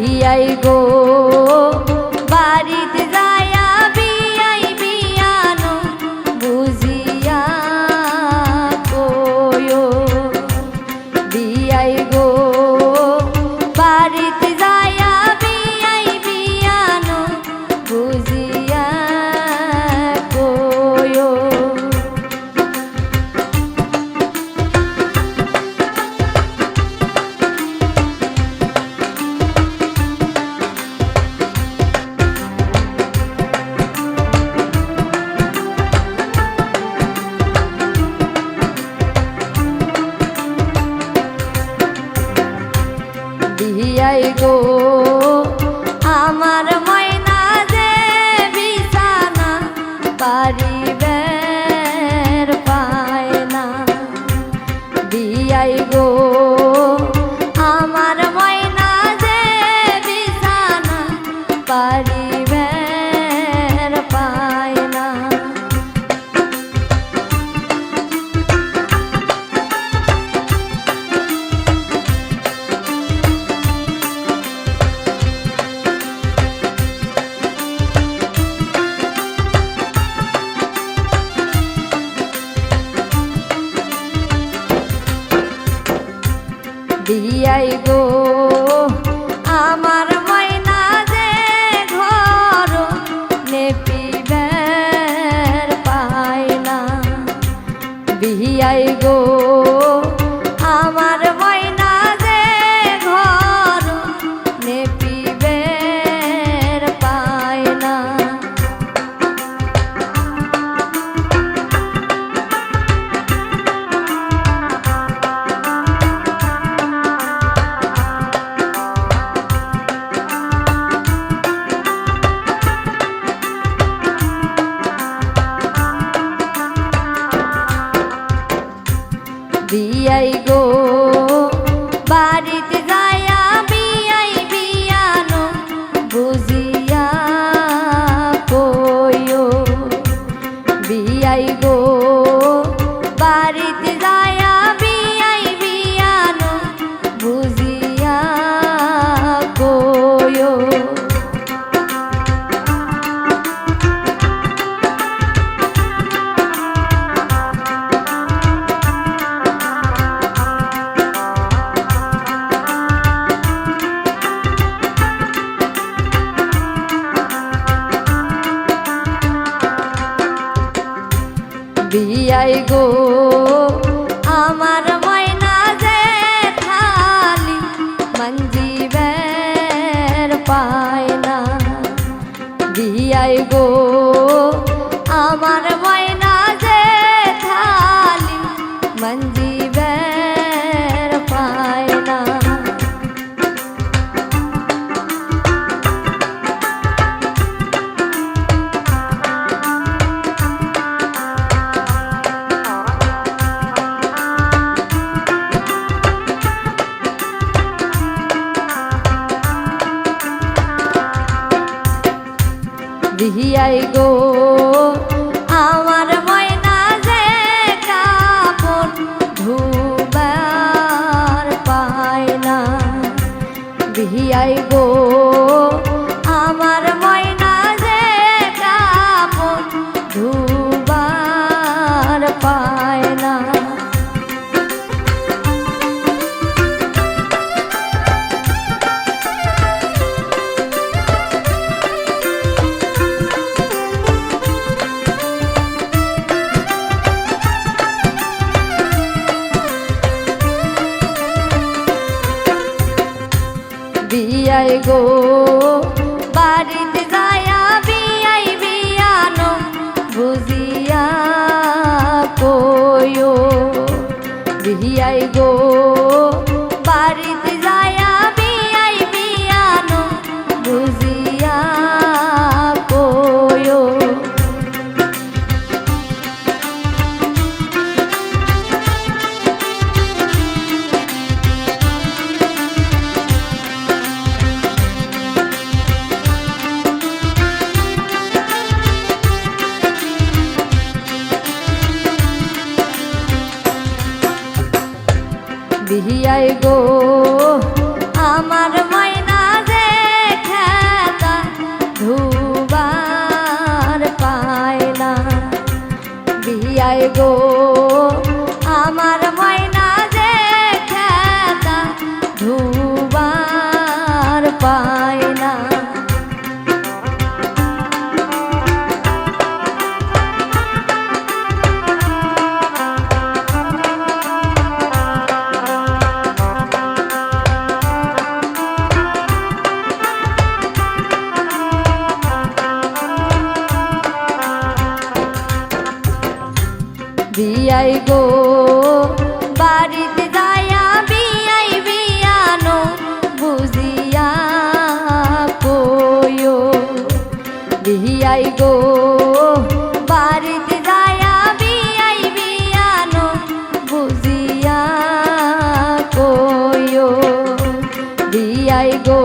দিয়াই গো। গো। আমার ময়না যে বিছানা পারিবের পায় না। বিয়াই গো। দিয়াই গো। আমার মাইনা যে ঘর নেপিবের পায় না বিয়াই গো। বিয়াই গো। বাড়িতে যায়া বিয়াই বিয়ানো বুঝিয়া বিয়াই গো বাড়িতে বিয়াই গো। বিহিয়াই গো। গো। পায় না। গো বিয়াই গো। বাড়িতে যায়া বিয়াই বিয়ানো বুঝিয়া কইও বিয়াই গো।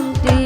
something